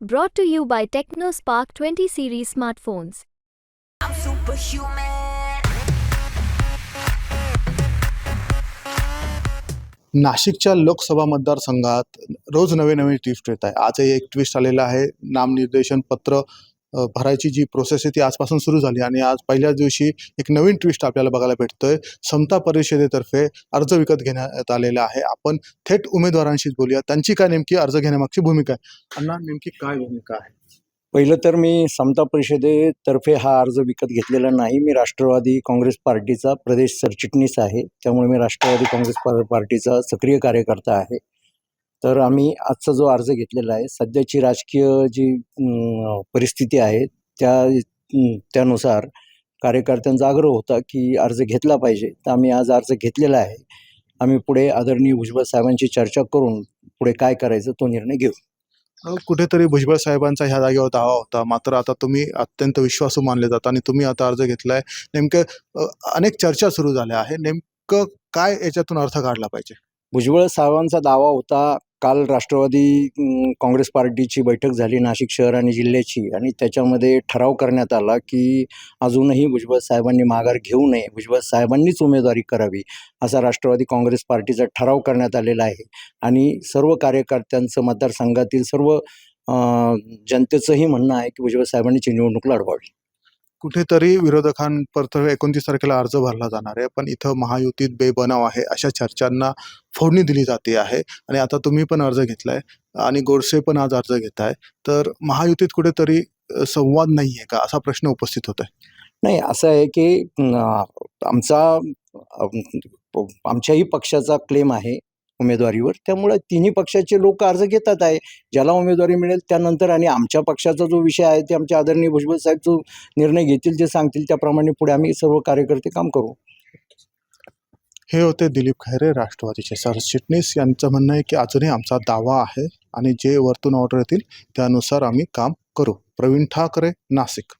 Brought to you by TechnoSpark 20 series smartphones. I'm superhuman. नाशिकच्या लोकसभा मतदारसंघात रोज नवे नवे ट्विस्ट येत आहे आजही एक ट्विस्ट आलेलं आहे नामनिर्देशन पत्र भरायची जी प्रोसेस आहे ती आजपासून सुरू झाली आणि आज पहिल्याच दिवशी एक नवीन ट्विस्ट आपल्याला बघायला भेटतोय. समता परिषदेतर्फे अर्ज विकत घेण्यात आलेला आहे. आपण थेट उमेदवारांशीच बोलूया. त्यांची काय नेमकी अर्ज घेण्यामागची भूमिका आहे? अण्णा नेमकी काय भूमिका आहे? पहिलं तर मी समता परिषदेतर्फे हा अर्ज विकत घेतलेला नाही. मी राष्ट्रवादी काँग्रेस पार्टीचा प्रदेश सरचिटणीस आहे. त्यामुळे मी राष्ट्रवादी काँग्रेस पार्टीचा सक्रिय कार्यकर्ता आहे. तर आम्ही आजचा जो अर्ज घेतलेला आहे सध्याची राजकीय जी परिस्थिती आहे त्या त्यानुसार कार्यकर्त्यांचा आग्रह होता की अर्ज घेतला पाहिजे. तर आम्ही आज अर्ज घेतलेला आहे. आम्ही पुढे आदरणीय भुजबळ साहेबांची चर्चा करून पुढे काय करायचं तो निर्णय घेऊ. कुठेतरी भुजबळ साहेबांचा ह्या जागेवर दावा होता. मात्र आता तुम्ही अत्यंत विश्वासू मानले जाता आणि तुम्ही आता अर्ज घेतलाय. नेमकं अनेक चर्चा सुरू झाल्या आहे. नेमकं काय याच्यातून अर्थ काढला पाहिजे? भुजबळ साहेबांचा दावा होता काल राष्ट्रवादी काँग्रेस पार्टीची बैठक झाली नाशिक शहर आणि जिल्ह्याची आणि त्याच्यामध्ये ठराव करण्यात आला की अजूनही भुजबळ साहेबांनी माघार घेऊ नये भुजबळ साहेबांनीच उमेदवारी करावी असा राष्ट्रवादी काँग्रेस पार्टीचा ठराव करण्यात आलेला आहे. आणि सर्व कार्यकर्त्यांचं मतदारसंघातील सर्व जनतेचंही म्हणणं आहे की भुजबळ साहेबांनीची निवडणूक लढवावी. कुठेतरी विरोधकांपर्यंत एकोणतीस तारखेला अर्ज भरला जाणार आहे. पण इथं महायुतीत बेबनाव आहे अशा चर्चांना फोडणी दिली जाते आहे. आणि आता तुम्ही पण अर्ज घेतलाय आणि गोडसे पण आज अर्ज घेत आहे तर महायुतीत कुठेतरी संवाद नाही आहे का? असा प्रश्न उपस्थित होत आहे नाही असं आहे की आमचा आमच्याही पक्षाचा क्लेम आहे. उमेदवारीवर. त्यामुळे तिन्ही पक्षाचे लोक अर्ज घेतात आहे. ज्याला उमेदवारी मिळेल त्यानंतर आणि आमच्या पक्षाचा जो विषय आहे ते आमच्या आदरणीय भुजबळ साहेब जो निर्णय घेतील जे सांगतील त्याप्रमाणे पुढे आम्ही सर्व कार्यकर्ते काम करू. हे होते दिलीप खैरे राष्ट्रवादीचे सरचिटणीस यांचं म्हणणं आहे की अजूनही आमचा दावा आहे आणि जे वरतून ऑर्डर येतील त्यानुसार आम्ही काम करू. प्रवीण ठाकरे नाशिक.